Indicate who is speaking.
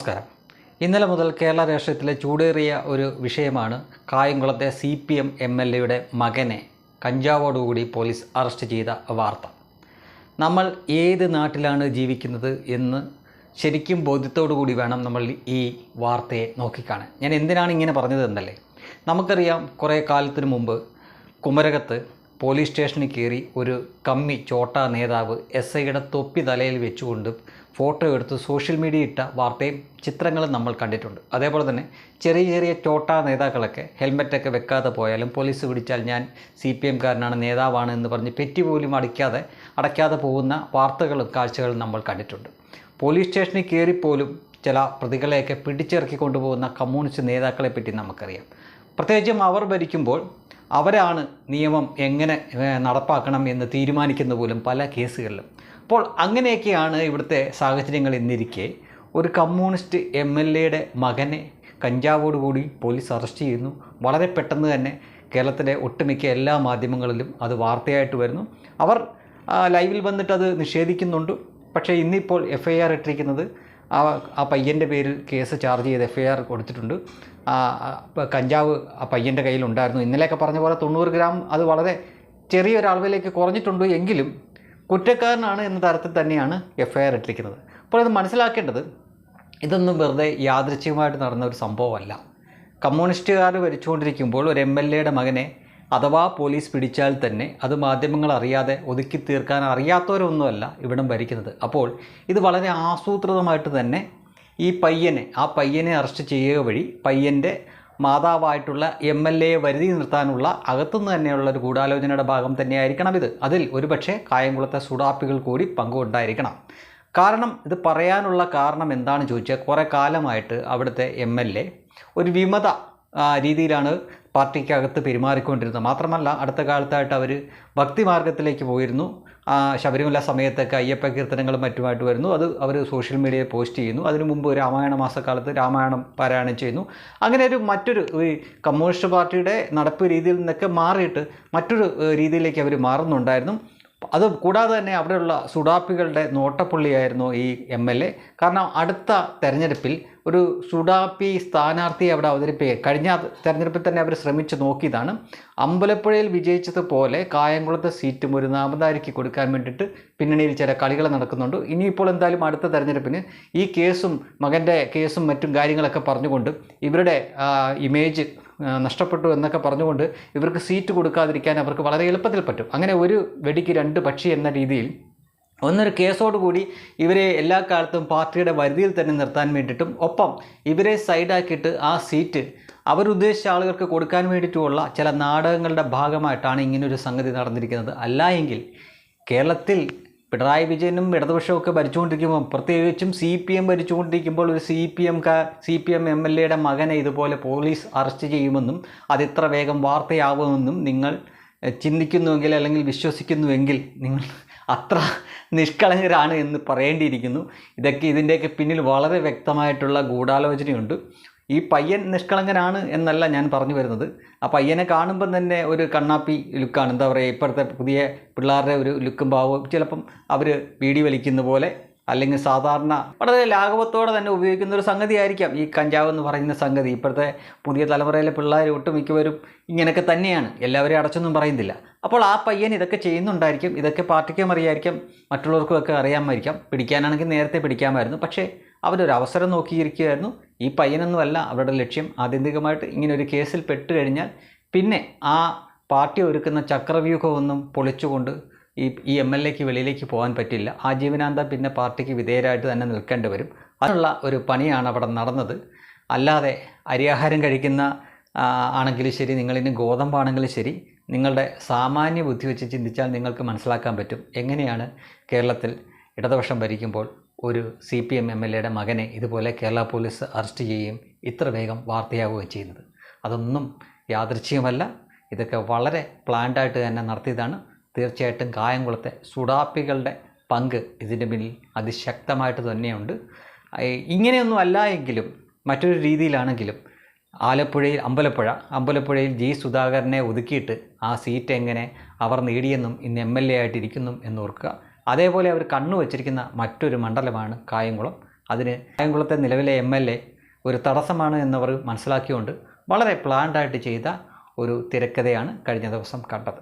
Speaker 1: നമസ്കാരം. ഇന്നലെ മുതൽ കേരള രാഷ്ട്രീയത്തിലെ ചൂടേറിയ ഒരു വിഷയമാണ് കായംകുളത്തെ C P M M L എയുടെ മകനെ കഞ്ചാവോടുകൂടി പോലീസ് അറസ്റ്റ് ചെയ്ത വാർത്ത. നമ്മൾ ഏത് നാട്ടിലാണ് ജീവിക്കുന്നത് എന്ന് ശരിക്കും കൂടി വേണം നമ്മൾ ഈ വാർത്തയെ നോക്കിക്കാണാൻ. ഞാൻ എന്തിനാണ് ഇങ്ങനെ പറഞ്ഞത് എന്നല്ലേ? നമുക്കറിയാം കുറേ കാലത്തിന് മുമ്പ് കുമരകത്ത് പോലീസ് സ്റ്റേഷനിൽ കയറി ഒരു കമ്മി ചോട്ട നേതാവ് എസ് ഐയുടെ തൊപ്പി തലയിൽ വെച്ചുകൊണ്ട് ഫോട്ടോ എടുത്ത് സോഷ്യൽ മീഡിയ ഇട്ട വാർത്തയും ചിത്രങ്ങളും നമ്മൾ കണ്ടിട്ടുണ്ട്. അതേപോലെ തന്നെ ചെറിയ ചെറിയ ചോട്ടാ നേതാക്കളൊക്കെ ഹെൽമെറ്റൊക്കെ വെക്കാതെ പോയാലും പോലീസ് പിടിച്ചാൽ ഞാൻ സി പി എംകാരനാണ് നേതാവാണ് എന്ന് പറഞ്ഞ് പെറ്റി പോലും അടിക്കാതെ അടയ്ക്കാതെ പോകുന്ന വാർത്തകളും കാഴ്ചകളും നമ്മൾ കണ്ടിട്ടുണ്ട്. പോലീസ് സ്റ്റേഷനിൽ കയറിപ്പോലും ചില പ്രതികളെയൊക്കെ പിടിച്ചിറക്കി കൊണ്ടുപോകുന്ന കമ്മ്യൂണിസ്റ്റ് നേതാക്കളെ പറ്റി നമുക്കറിയാം. പ്രത്യേകിച്ചും അവർ ഭരിക്കുമ്പോൾ അവരാണ് നിയമം എങ്ങനെ നടപ്പാക്കണം എന്ന് തീരുമാനിക്കുന്ന പോലും പല കേസുകളിലും. അപ്പോൾ അങ്ങനെയൊക്കെയാണ് ഇവിടുത്തെ സാഹചര്യങ്ങൾ എന്നിരിക്കെ. ഒരു കമ്മ്യൂണിസ്റ്റ് എം എൽ എയുടെ മകനെ കഞ്ചാവോടുകൂടി പോലീസ് അറസ്റ്റ് ചെയ്യുന്നു. വളരെ പെട്ടെന്ന് തന്നെ കേരളത്തിലെ ഒട്ടുമിക്ക എല്ലാ മാധ്യമങ്ങളിലും അത് വാർത്തയായിട്ട് വരുന്നു. അവർ ലൈവിൽ വന്നിട്ട് അത് നിഷേധിക്കുന്നുണ്ട്. പക്ഷേ ഇന്നിപ്പോൾ എഫ് ഐ ആർ ഇട്ടിരിക്കുന്നത് ആ പയ്യന്റെ പേരിൽ കേസ് ചാർജ് ചെയ്ത് എഫ് ഐ ആർ കൊടുത്തിട്ടുണ്ട്. കഞ്ചാവ് ആ പയ്യന്റെ കയ്യിലുണ്ടായിരുന്നു. ഇന്നലെയൊക്കെ പറഞ്ഞ പോലെ തൊണ്ണൂറ് ഗ്രാം അത് വളരെ ചെറിയൊരളവിലേക്ക് കുറഞ്ഞിട്ടുണ്ട് എങ്കിലും കുറ്റക്കാരനാണ് എന്ന തരത്തിൽ തന്നെയാണ് എഫ് ഐ ആർ ഇട്ടിരിക്കുന്നത്. അപ്പോൾ ഇത് മനസ്സിലാക്കേണ്ടത് ഇതൊന്നും വെറുതെ യാദൃച്ഛികമായിട്ട് നടന്ന ഒരു സംഭവമല്ല. കമ്മ്യൂണിസ്റ്റുകാർ ഭരിച്ചുകൊണ്ടിരിക്കുമ്പോൾ ഒരു എം എൽ എയുടെ മകനെ അഥവാ പോലീസ് പിടിച്ചാൽ തന്നെ അത് മാധ്യമങ്ങൾ അറിയാതെ ഒതുക്കി തീർക്കാൻ അറിയാത്തവരൊന്നുമല്ല ഇവിടം ഭരിക്കുന്നത്. അപ്പോൾ ഇത് വളരെ ആസൂത്രിതമായിട്ട് തന്നെ ഈ പയ്യനെ ആ പയ്യനെ അറസ്റ്റ് ചെയ്യുക വഴി പയ്യന്റെ മാതാവായിട്ടുള്ള എം എൽ എയെ വരുതി നിർത്താനുള്ള അകത്തുനിന്ന് തന്നെയുള്ള ഒരു ഗൂഢാലോചനയുടെ ഭാഗം തന്നെയായിരിക്കണം ഇത്. അതിൽ ഒരുപക്ഷെ കായംകുളത്തെ സുഡാപ്പികൾ കൂടി പങ്കുണ്ടായിരിക്കണം കാരണം ഇത് പറയാനുള്ള കാരണം എന്താണെന്ന് ചോദിച്ചാൽ കുറേ കാലമായിട്ട് അവിടുത്തെ എം എൽ എ ഒരു വിമത രീതിയിലാണ് പാർട്ടിക്കകത്ത് പെരുമാറിക്കൊണ്ടിരുന്നത്. മാത്രമല്ല അടുത്ത കാലത്തായിട്ട് അവർ ഭക്തിമാർഗത്തിലേക്ക് പോയിരുന്നു. ആ, ശബരിമല സമയത്തൊക്കെ അയ്യപ്പ കീർത്തനങ്ങളും മറ്റുമായിട്ട് വരുന്നു. അത് അവർ സോഷ്യൽ മീഡിയയിൽ പോസ്റ്റ് ചെയ്യുന്നു. അതിനു മുമ്പ് രാമായണ മാസക്കാലത്ത് രാമായണം പാരായണം ചെയ്യുന്നു. അങ്ങനെ ഒരു മറ്റൊരു ഈ കമ്മ്യൂണിസ്റ്റ് പാർട്ടിയുടെ നടപ്പ് രീതിയിൽ നിന്നൊക്കെ മാറിയിട്ട് മറ്റൊരു രീതിയിലേക്ക് അവർ മാറുന്നുണ്ടായിരുന്നു. അത് കൂടാതെ തന്നെ അവിടെയുള്ള സുഡാപ്പികളുടെ നോട്ടപ്പുള്ളിയായിരുന്നു ഈ എം എൽ എ. കാരണം അടുത്ത തെരഞ്ഞെടുപ്പിൽ ഒരു സുഡാപ്പി സ്ഥാനാർത്ഥിയെ അവിടെ അവതരിപ്പിക്കുക കഴിഞ്ഞ തെരഞ്ഞെടുപ്പിൽ തന്നെ അവർ ശ്രമിച്ചു നോക്കിയതാണ്. അമ്പലപ്പുഴയിൽ വിജയിച്ചതുപോലെ കായംകുളത്തെ സീറ്റും ഒരു നാമതാരിക്ക് കൊടുക്കാൻ വേണ്ടിയിട്ട് പിന്നണിയിൽ ചില കളികൾ നടക്കുന്നുണ്ട്. ഇനിയിപ്പോൾ എന്തായാലും അടുത്ത തെരഞ്ഞെടുപ്പിന് ഈ കേസും മകന്റെ കേസും മറ്റും കാര്യങ്ങളൊക്കെ പറഞ്ഞുകൊണ്ട് ഇവരുടെ ഇമേജ് നഷ്ടപ്പെട്ടു എന്നൊക്കെ പറഞ്ഞുകൊണ്ട് ഇവർക്ക് സീറ്റ് കൊടുക്കാതിരിക്കാൻ അവർക്ക് വളരെ എളുപ്പത്തിൽ പറ്റും. അങ്ങനെ ഒരു വെടിക്ക് രണ്ട് പക്ഷി എന്ന രീതിയിൽ ഒന്നൊരു കേസോടുകൂടി ഇവരെ എല്ലാ കാലത്തും പാർട്ടിയുടെ വരുതിയിൽ തന്നെ നിർത്താൻ വേണ്ടിയിട്ടും ഒപ്പം ഇവരെ സൈഡാക്കിയിട്ട് ആ സീറ്റ് അവരുദ്ദേശിച്ച ആളുകൾക്ക് കൊടുക്കാൻ വേണ്ടിയിട്ടുമുള്ള ചില നാടകങ്ങളുടെ ഭാഗമായിട്ടാണ് ഇങ്ങനൊരു സംഗതി നടന്നിരിക്കുന്നത്. അല്ല എങ്കിൽ കേരളത്തിൽ പിണറായി വിജയനും ഇടതുപക്ഷവും ഒക്കെ ഭരിച്ചുകൊണ്ടിരിക്കുമ്പോൾ പ്രത്യേകിച്ചും സി പി എം ഭരിച്ചുകൊണ്ടിരിക്കുമ്പോൾ ഒരു സി പി എം കാ C P M M L എയുടെ മകനെ ഇതുപോലെ പോലീസ് അറസ്റ്റ് ചെയ്യുമെന്നും അതിത്ര വേഗം വാർത്തയാവുമെന്നും നിങ്ങൾ ചിന്തിക്കുന്നുവെങ്കിൽ അല്ലെങ്കിൽ വിശ്വസിക്കുന്നുവെങ്കിൽ നിങ്ങൾ അത്ര നിഷ്കളങ്കരാണ് എന്ന് പറയേണ്ടിയിരിക്കുന്നു. ഇതൊക്കെ ഇതിന്റെയൊക്കെ പിന്നിൽ വളരെ വ്യക്തമായിട്ടുള്ള ഗൂഢാലോചനയുണ്ട്. ഈ പയ്യൻ നിഷ്കളങ്കനാണ് എന്നല്ല ഞാൻ പറഞ്ഞു വരുന്നത്. ആ പയ്യനെ കാണുമ്പം തന്നെ ഒരു കണ്ണാപ്പി ലുക്കാണ്. എന്താ പറയുക ഇപ്പോഴത്തെ പുതിയ പിള്ളേരുടെ ഒരു ലുക്കും ഭാവവും ചിലപ്പം അവർ വീടി വലിക്കുന്ന പോലെ അല്ലെങ്കിൽ സാധാരണ വളരെ ലാഘവത്തോടെ തന്നെ ഉപയോഗിക്കുന്ന ഒരു സംഗതി ആയിരിക്കാം ഈ കഞ്ചാവ് എന്ന് പറയുന്ന സംഗതി. ഇപ്പോഴത്തെ പുതിയ തലമുറയിലെ പിള്ളേർ ഒട്ടുമിക്കവരും ഇങ്ങനെയൊക്കെ തന്നെയാണ്. എല്ലാവരെയും അടച്ചൊന്നും പറയുന്നില്ല. അപ്പോൾ ആ പയ്യൻ ഇതൊക്കെ ചെയ്യുന്നുണ്ടായിരിക്കും. ഇതൊക്കെ പാർട്ടിക്കും അറിയായിരിക്കും. മറ്റുള്ളവർക്കും ഒക്കെ അറിയാമായിരിക്കാം. പിടിക്കാനാണെങ്കിൽ നേരത്തെ പിടിക്കാമായിരുന്നു. പക്ഷേ അവരൊരു അവസരം നോക്കിയിരിക്കുകയായിരുന്നു. ഈ പയ്യനൊന്നുമല്ല അവരുടെ ലക്ഷ്യം. ആത്യന്തികമായിട്ട് ഇങ്ങനെ ഒരു കേസിൽ പെട്ട് കഴിഞ്ഞാൽ പിന്നെ ആ പാർട്ടി ഒരുക്കുന്ന ചക്രവ്യൂഹമൊന്നും പൊളിച്ചുകൊണ്ട് ഈ ഈ എം എൽ എക്ക് വെളിയിലേക്ക് പോകാൻ പറ്റില്ല. ആജീവനാന്തം പിന്നെ പാർട്ടിക്ക് വിധേയരായിട്ട് തന്നെ നിൽക്കേണ്ടി വരും. അതിനുള്ള ഒരു പണിയാണ് അവിടെ നടന്നത്. അല്ലാതെ അരിയാഹാരം കഴിക്കുന്ന ആണെങ്കിലും ശരി നിങ്ങളിന് ഗോതമ്പാണെങ്കിലും ശരി നിങ്ങളുടെ സാമാന്യ ബുദ്ധി വെച്ച് ചിന്തിച്ചാൽ നിങ്ങൾക്ക് മനസ്സിലാക്കാൻ പറ്റും. എങ്ങനെയാണ് കേരളത്തിൽ ഇടതുപക്ഷം ഭരിക്കുമ്പോൾ ഒരു C P M M L എയുടെ മകനെ ഇതുപോലെ കേരള പോലീസ് അറസ്റ്റ് ചെയ്യുകയും ഇത്ര വേഗം വാർത്തയാവുകയും ചെയ്യുന്നത്? അതൊന്നും യാദൃച്ഛികമല്ല ഇതൊക്കെ വളരെ പ്ലാൻഡായിട്ട് തന്നെ നടത്തിയതാണ്. തീർച്ചയായിട്ടും കായംകുളത്തെ സുഡാപ്പികളുടെ പങ്ക് ഇതിന്റെ പിന്നിൽ അതിശക്തമായിട്ട് തന്നെയുണ്ട്. ഇങ്ങനെയൊന്നും അല്ല എങ്കിലും മറ്റൊരു രീതിയിലാണെങ്കിലും ആലപ്പുഴയിൽ അമ്പലപ്പുഴ അമ്പലപ്പുഴയിൽ ജി സുധാകരനെ ഒതുക്കിയിട്ട് ആ സീറ്റ് എങ്ങനെ അവർ നേടിയെന്നും ഇന്ന് എം എൽ എ ആയിട്ടിരിക്കുന്നു എന്നോർക്കുക. അതേപോലെ അവർ കണ്ണു വച്ചിരിക്കുന്ന മറ്റൊരു മണ്ഡലമാണ് കായംകുളം. അതിന് കായംകുളത്തെ നിലവിലെ എം എൽ എ ഒരു തടസ്സമാണ് എന്നവർ മനസ്സിലാക്കിയുകൊണ്ട് വളരെ പ്ലാൻഡായിട്ട് ചെയ്ത ഒരു തിരക്കഥയാണ് കഴിഞ്ഞ ദിവസം കണ്ടത്.